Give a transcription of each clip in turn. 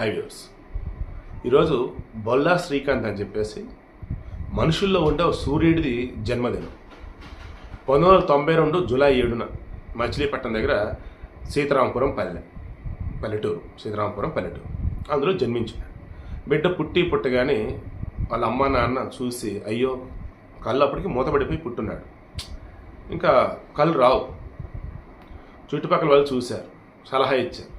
High viewers ఈరోజు బొల్లా శ్రీకాంత్ అని చెప్పేసి మనుషుల్లో ఉండే సూర్యుడిది జన్మదినం. పంతొమ్మిది వందల తొంభై రెండు జూలై ఏడున మచిలీపట్నం దగ్గర సీతారామపురం పల్లె పల్లెటూరు సీతారామపురం పల్లెటూరు. అందులో జన్మించాడు బిడ్డ పుట్టి పుట్టగానే వాళ్ళ అమ్మ నాన్న చూసి అయ్యో కళ్ళు అప్పటికి మూతపడిపోయి పుట్టున్నాడు. ఇంకా కళ్ళు రావు. చుట్టుపక్కల వాళ్ళు చూశారు సలహా ఇచ్చారు.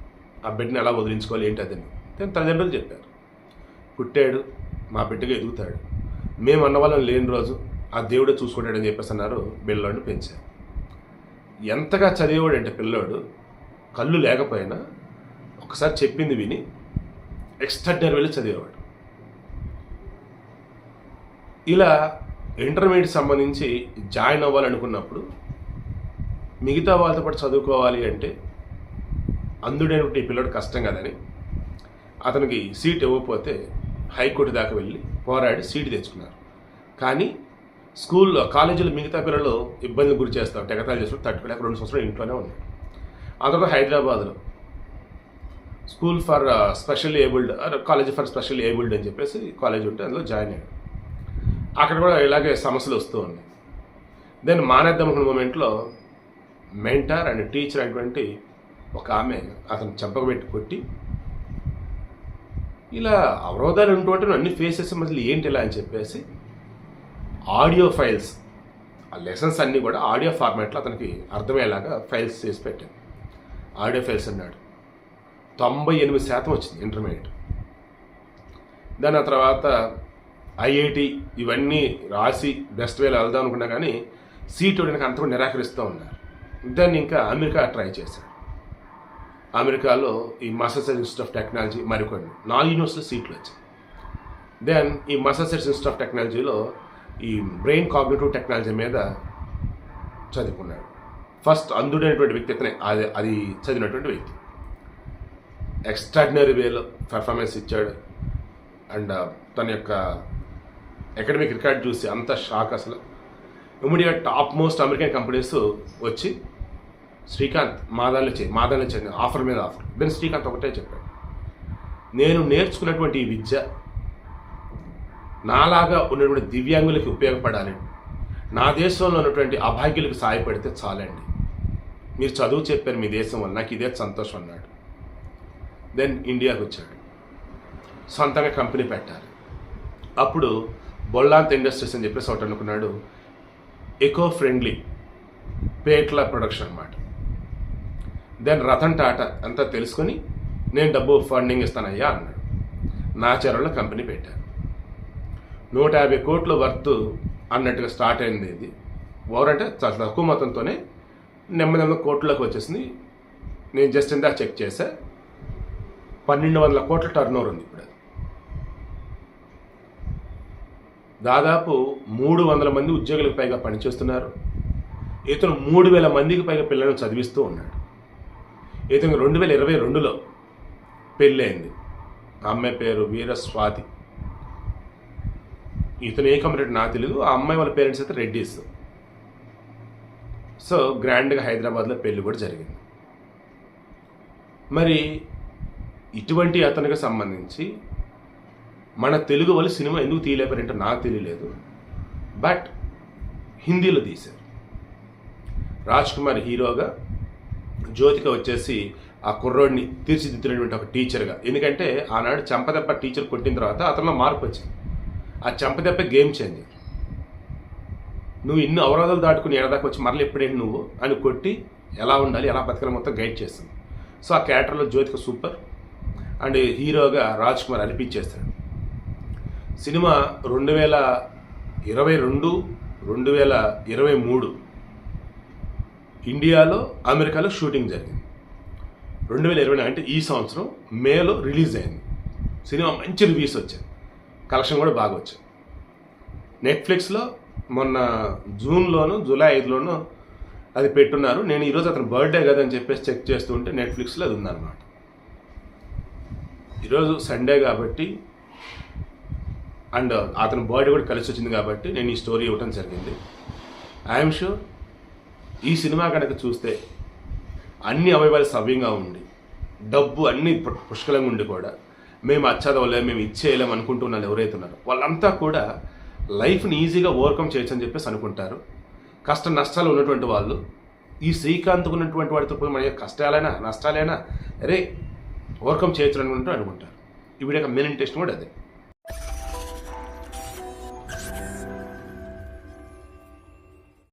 ఆ బిడ్డని ఎలా వదిలించుకోవాలి? ఏంటి అదని నేను తల్లిదండ్రులు చెప్పారు పుట్టాడు మా బిడ్డగా ఎదుగుతాడు. మేము అన్నవాళ్ళం లేని రోజు ఆ దేవుడే చూసుకుంటాడని చెప్పేసి అన్నారు పిల్లోడిని పెంచారు. ఎంతగా చదివేవాడు అంటే పిల్లోడు కళ్ళు లేకపోయినా ఒకసారి చెప్పింది విని ఎక్స్ట్రాడినరీ వెళ్ళి చదివేవాడు. ఇలా ఇంటర్మీడియట్ సంబంధించి జాయిన్ అవ్వాలనుకున్నప్పుడు మిగతా వాళ్ళతో పాటు చదువుకోవాలి అంటే అందుడైనటువంటి ఈ పిల్లడు కష్టం కదని అతనికి సీట్ ఇవ్వకపోతే హైకోర్టు దాకా వెళ్ళి పోరాడి సీటు తెచ్చుకున్నారు. కానీ స్కూల్లో కాలేజీలో మిగతా పిల్లలు ఇబ్బందులు గురి చేస్తారు. తెగతాలు చేస్తారు తట్టుకోలేక రెండు సంవత్సరాలు ఇంట్లోనే ఉన్నాయి అందులో హైదరాబాద్లో school for special abled college for special abled అని చెప్పేసి కాలేజ్ ఉంటే అందులో జాయిన్ అయ్యాడు. అక్కడ కూడా ఇలాగే సమస్యలు వస్తూ ఉన్నాయి. దెన్ మానేద్దాం మూమెంట్లో మెంటర్ అండ్ టీచర్ అటువంటి ఒక ఆమె అతను చెంపకబెట్టి కొట్టి ఇలా అవరోధాలు ఉంటుంటే అన్ని ఫేస్ మధ్యలో మళ్ళీ ఏంటి ఇలా అని చెప్పేసి ఆడియో ఫైల్స్ ఆ లెసన్స్ అన్నీ కూడా ఆడియో ఫార్మాట్లో అతనికి అర్థమయ్యేలాగా ఫైల్స్ చేసి పెట్టాను ఆడియో ఫైల్స్ అన్నాడు. తొంభై ఎనిమిది శాతం వచ్చింది ఇంటర్మీడియట్ దాని ఆ తర్వాత ఐఐటి ఇవన్నీ రాసి బెస్ట్ వేలో వెళ్దాం అనుకున్నా కానీ సీట్ ఇవ్వడానికి అంత కూడా నిరాకరిస్తూ ఉన్నారు. దాన్ని ఇంకా అమెరికా ట్రై చేశాడు. అమెరికాలో ఈ మసాసెట్స్ ఇన్స్టిట్యూట్ ఆఫ్ టెక్నాలజీ మరికొన్ని. నాలుగు యూనివర్సిటీ సీట్లు వచ్చాయి. దెన్ ఈ మసాసెట్స్ ఇన్స్టిట్యూట్ ఆఫ్ టెక్నాలజీలో ఈ బ్రెయిన్ కాగ్నేటివ్ టెక్నాలజీ మీద చదువుకున్నాడు. ఫస్ట్ అందుడైనటువంటి వ్యక్తి అతనే. అది అది చదివినటువంటి వ్యక్తి. ఎక్స్ట్రాడినరీ వేలో పెర్ఫార్మెన్స్ ఇచ్చాడు. అండ్ uh, తన యొక్క అకాడమిక్ రికార్డ్ చూసి అంత షాక్ అసలు. Immediate top most American companies వచ్చి శ్రీకాంత్ మాదాల్లో చేయి మాదాల్లో చేయండి ఆఫర్ మీద ఆఫర్. దెన్ శ్రీకాంత్ ఒకటే చెప్పాడు. నేను నేర్చుకున్నటువంటి ఈ విద్య నాలాగా ఉన్నటువంటి దివ్యాంగులకి ఉపయోగపడాలి. నా దేశంలో ఉన్నటువంటి అభాగ్యులకు సహాయపడితే చాలండి. మీరు చదువు చెప్పారు మీ దేశం వల్ల నాకు ఇదే సంతోషం అన్నాడు. దెన్ ఇండియాకి వచ్చాడు. సొంతంగా కంపెనీ పెట్టాలి. అప్పుడు బొల్లాంత్ ఇండస్ట్రీస్ అని చెప్పేసి ఒకటి అనుకున్నాడు. ఎకో ఫ్రెండ్లీ పేట్ల ప్రొడక్షన్ అనమాట దెన్ రతన్ టాటా అంతా తెలుసుకొని నేను డబ్బు ఫండింగ్ ఇస్తానయ్యా అన్నాడు. నా చెరలో కంపెనీ పెట్టాను నూట యాభై కోట్ల వర్త్ అన్నట్టుగా స్టార్ట్ అయింది ఇది. ఓవర్ అంటే చాలా తక్కువ మొత్తంతోనే నెమ్మది నెమ్మది కోట్లలోకి వచ్చేసింది. నేను జస్ట్ ఇందా చెక్ చేశా. పన్నెండు వందల కోట్ల టర్న్ ఓవర్ ఉంది ఇప్పుడు దాదాపు మూడు వందల మంది ఉద్యోగులకు పైగా పనిచేస్తున్నారు. ఇతను మూడు వేల మందికి పైగా పిల్లలను చదివిస్తూ ఉన్నాడు. ఇతను రెండు వేల ఇరవై రెండులో పెళ్ళైంది ఆ అమ్మాయి పేరు వీర స్వాతి ఇతను ఏ కంప్లీట్ నాకు తెలియదు ఆ అమ్మాయి వాళ్ళ పేరెంట్స్ అయితే రెడ్డీస్. సో గ్రాండ్గా హైదరాబాద్లో పెళ్ళి కూడా జరిగింది. మరి ఇటువంటి అతనికి సంబంధించి మన తెలుగు వాళ్ళు సినిమా ఎందుకు తీయలేపారంటే నాకు తెలియలేదు. బట్ హిందీలో తీశారు. రాజ్ కుమార్ హీరోగా జ్యోతిక వచ్చేసి ఆ కుర్రోడిని తీర్చిదిద్దినటువంటి ఒక టీచర్గా. ఎందుకంటే ఆనాడు చెంపదెబ్బ టీచర్ కొట్టిన తర్వాత అతనిలో మార్పు వచ్చింది. ఆ చెంపదెబ్బ గేమ్ చేంజర్ నువ్వు ఇన్ని అవరోధాలు దాటుకుని ఎడదాకా వచ్చి మరలు ఎప్పుడేంటి నువ్వు? అని కొట్టి ఎలా ఉండాలి ఎలా బతకాలి మొత్తం గైడ్ చేస్తుంది. సో ఆ క్యారెక్టర్లో జ్యోతిక సూపర్. అండ్ హీరోగా రాజ్ కుమార్ అనిపించేస్తాడు సినిమా రెండు వేల ఇరవై రెండు రెండు వేల ఇరవై మూడు ఇండియాలో అమెరికాలో షూటింగ్ జరిగింది. రెండు వేల ఇరవై అంటే ఈ సంవత్సరం మేలో రిలీజ్ అయింది. సినిమా మంచి రివ్యూస్ వచ్చాయి. కలెక్షన్ కూడా బాగా వచ్చాయి. నెట్ఫ్లిక్స్లో మొన్న జూన్లోను జూలై ఐదులోను అది పెట్టున్నారు. నేను ఈరోజు అతను బర్త్డే కదా అని చెప్పేసి చెక్ చేస్తూ ఉంటే నెట్ఫ్లిక్స్లో అది ఉందన్నమాట. ఈరోజు సండే కాబట్టి అండ్ అతని బర్త్డే కూడా కలిసి వచ్చింది కాబట్టి నేను ఈ స్టోరీ ఇవ్వటం జరిగింది. ఐఎమ్ షూర్ ఈ సినిమా కనుక చూస్తే అన్ని అవయవాలు సవ్యంగా ఉండి డబ్బు అన్ని పుష్కలంగా ఉండి కూడా మేము అచ్చదవలే మేము ఇచ్చేయలేం అనుకుంటున్న వాళ్ళు ఎవరైతే ఉన్నారో వాళ్ళంతా కూడా లైఫ్ని ఈజీగా ఓవర్కమ్ చేయొచ్చు అని చెప్పేసి అనుకుంటారు. కష్ట నష్టాలు ఉన్నటువంటి వాళ్ళు ఈ శ్రీకాంత్కు ఉన్నటువంటి వాడితో పోయి మన కష్టాలైనా నష్టాలైనా అరే ఓవర్కమ్ చేయొచ్చు అనుకుంటూ అనుకుంటారు ఈ యొక్క మెయిన్ ఇంటెస్ట్ కూడా అదే.